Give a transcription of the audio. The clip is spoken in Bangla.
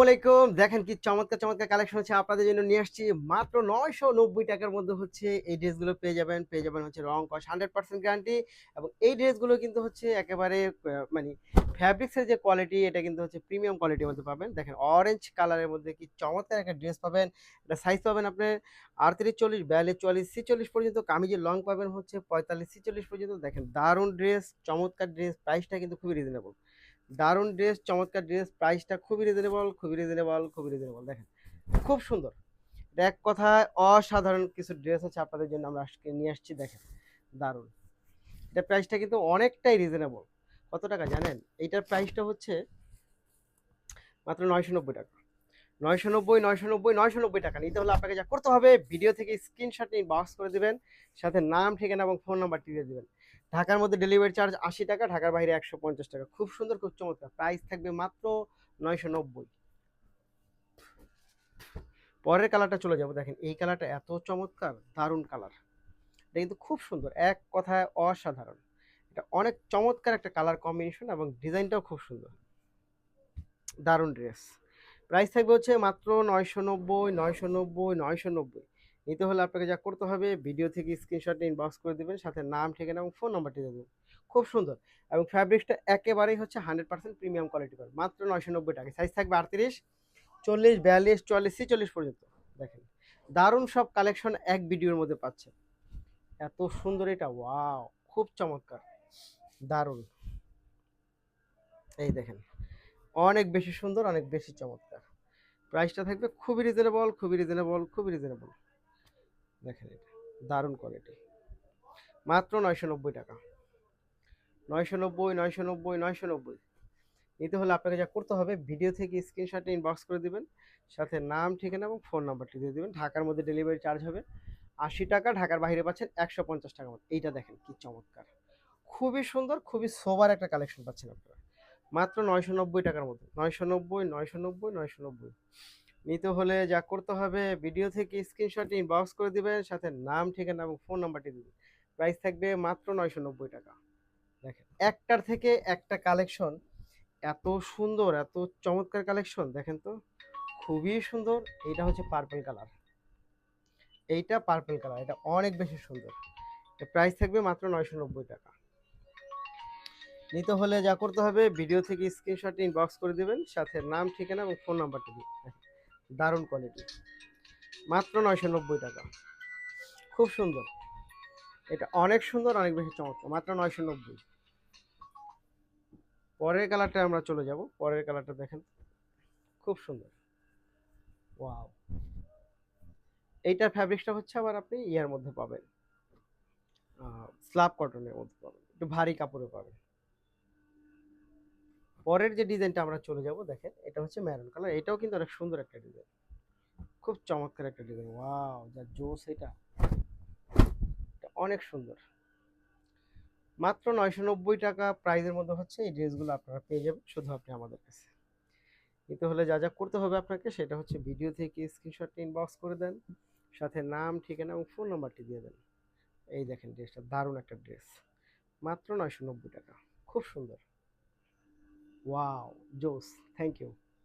আসসালামাইকুম দেখেন কি চমৎকার চমৎকার কালেকশন হচ্ছে। আপনাদের জন্য নিয়ে আসছি মাত্র নয়শো নব্বই টাকার মধ্যে হচ্ছে এই ড্রেসগুলো পেয়ে যাবেন। পেয়ে যাবেন হচ্ছে রং কস হান্ড্রেড পার্সেন্ট গ্যারান্টি এবং এই ড্রেসগুলো কিন্তু হচ্ছে একেবারে মানে ফ্যাব্রিক্সের যে কোয়ালিটি এটা কিন্তু হচ্ছে প্রিমিয়াম কোয়ালিটির মধ্যে পাবেন। দেখেন অরেঞ্জ কালারের মধ্যে কি চমৎকার একটা ড্রেস পাবেন। এটা সাইজ পাবেন আপনি আটত্রিশ, চল্লিশ, বিয়াল্লিশ, চল্লিশ, ছিচল্লিশ পর্যন্ত। কামিজের লং পাবেন হচ্ছে পঁয়তাল্লিশ, ছিচল্লিশ পর্যন্ত। দেখেন দারুণ ড্রেস চমৎকার ড্রেস প্রাইসটা কিন্তু খুবই রিজনেবল দারুণ ড্রেস চমৎকার ড্রেস প্রাইসটা খুবই রিজনেবল খুবই রিজনেবল খুবই রিজনেবল দেখেন। খুব সুন্দর। এক কথায় অসাধারণ কিছু ড্রেস হচ্ছে আপনাদের জন্য আমরা আজকে নিয়ে আসছি, দেখেন। দারুণ। এটা প্রাইসটা কিন্তু অনেকটাই রিজনেবল কত টাকা জানেন? এইটার প্রাইসটা হচ্ছে মাত্র নয়শো নব্বই টাকা। নয়শো নব্বই নয়শো নব্বই নয়শো নব্বই টাকা। নিতে হলে আপনাকে যা করতে হবে ভিডিও থেকে স্ক্রিনশট নিয়ে বক্স করে দেবেন, সাথে নাম, ঠিকানা এবং ফোন নাম্বারটি দিয়ে দিবেন। ঢাকার মধ্যে ডেলিভারি চার্জ আশি টাকা, ঢাকার বাইরে একশো পঞ্চাশ টাকা। খুব সুন্দর, খুব চমৎকার। প্রাইস থাকবে মাত্র নয়শো নব্বই। পরের কালারটা চলে যাব। দেখেন, এই কালারটা এত চমৎকার, দারুণ কালার এটা কিন্তু খুব সুন্দর, এক কথায় অসাধারণ। এটা অনেক চমৎকার একটা কালার কম্বিনেশন এবং ডিজাইনটাও খুব সুন্দর। দারুণ ড্রেস প্রাইস থাকবে হচ্ছে মাত্র নয়শো নব্বই নয়শো নব্বই নয়শো নব্বই। নিতে হলে আপনাকে যা করতে হবে ভিডিও থেকে স্ক্রিনশট ইনবক্স করে দেবেন, সাথে নাম, ঠিকানা এবং ফোন নাম্বারটি দেবেন। খুব সুন্দর। এবং ফ্যাব্রিক্সটা একেবারেই হচ্ছে হান্ড্রেড পার্সেন্ট প্রিমিয়াম কোয়ালিটি পাবে মাত্র নয়শো নব্বই টাকা। সাইজ থাকবে আটত্রিশ, চল্লিশ, বিয়াল্লিশ চুয়াল্লিশ ছিচল্লিশ পর্যন্ত। দেখেন, দারুণ সব কালেকশন এক ভিডিওর মধ্যে পাচ্ছে। এত সুন্দর এটা ওয়াও খুব চমৎকার, দারুণ। এই দেখেন, অনেক বেশি সুন্দর, অনেক বেশি চমৎকার। প্রাইসটা থাকবে খুবই রিজনেবল খুবই রিজনেবল খুবই রিজনেবল দেখেন এটা, দারুণ কোয়ালিটি মাত্র নয়শো নব্বই টাকা। নয়শো নব্বই নয়শো নব্বই নয়শো নব্বই। নিতে হলে আপনাকে যা করতে হবে ভিডিও থেকে স্ক্রিনশটে ইনবক্স করে দিবেন, সাথে নাম, ঠিকানা এবং ফোন নাম্বারটি দিয়ে দিবেন। ঢাকার মধ্যে ডেলিভারি চার্জ হবে আশি টাকা, ঢাকার বাইরে পাচ্ছেন একশো পঞ্চাশ টাকা মতো। এইটা দেখেন কি চমৎকার। খুবই সুন্দর, খুবই সোবার একটা কালেকশন পাচ্ছেন আপনারা। মাত্র নয়শো নব্বই টাকার মধ্যে। নয়শো নব্বই নয়শো নব্বই নয়শো নব্বই। নিতে হলে যা করতে হবে ভিডিও থেকে স্ক্রিনশট ইনবক্স করে দিবেন, সাথে নাম, ঠিকানা এবং ফোন নাম্বারটি দিবেন। প্রাইস থাকবে মাত্র নয়শো নব্বই টাকা। দেখেন, একটার থেকে একটা কালেকশন এত সুন্দর, এত চমৎকার কালেকশন দেখেন তো, খুবই সুন্দর। এইটা হচ্ছে পার্পল কালার এইটা পার্পল কালার এটা অনেক বেশি সুন্দর। প্রাইস থাকবে মাত্র নয়শো নব্বই টাকা। নিতে হলে যা করতে হবে ভিডিও থেকে স্ক্রিনশট ইনবক্স করে দিবেন, সাথে নাম, ঠিকানা এবং ফোন নাম্বারটি দিবেন। দারুণ কোয়ালিটি মাত্র নয়শো নব্বই টাকা। খুব সুন্দর। এটা অনেক সুন্দর, অনেক বেশি চমৎকার। মাত্র নয়শো নব্বই পরের কালারটা আমরা চলে যাব। পরের কালারটা দেখেন। খুব সুন্দর। ওয়াও এইটার ফ্যাব্রিক্সটা হচ্ছে আবার আপনি ইয়ার মধ্যে পাবেন। স্ল্যাব কটনের মধ্যে পাবেন। একটু ভারী কাপড়ে পাবেন। পরের যে ডিজাইনটা আমরা চলে যাব, দেখেন, এটা হচ্ছে ম্যারুন কালার এটাও কিন্তু অনেক সুন্দর একটা ডিজাইন খুব চমৎকার একটা ডিজাইন ওয়াও যা জোস এটা। অনেক সুন্দর। মাত্র নয়শো নব্বই টাকা প্রাইজের মধ্যে হচ্ছে এই ড্রেসগুলো আপনারা পেয়ে যাবেন, শুধু আপনি আমাদের কাছে। নিতে হলে যা যা করতে হবে আপনাকে, সেটা হচ্ছে ভিডিও থেকে স্ক্রিনশট ইনবক্স করে দেন, সাথে নাম, ঠিকানা এবং ফোন নাম্বারটি দিয়ে দেন। এই দেখেন ড্রেসটা দারুণ একটা ড্রেস মাত্র নয়শো নব্বই টাকা। খুব সুন্দর। ওয়াও জোস থ্যাংক ইউ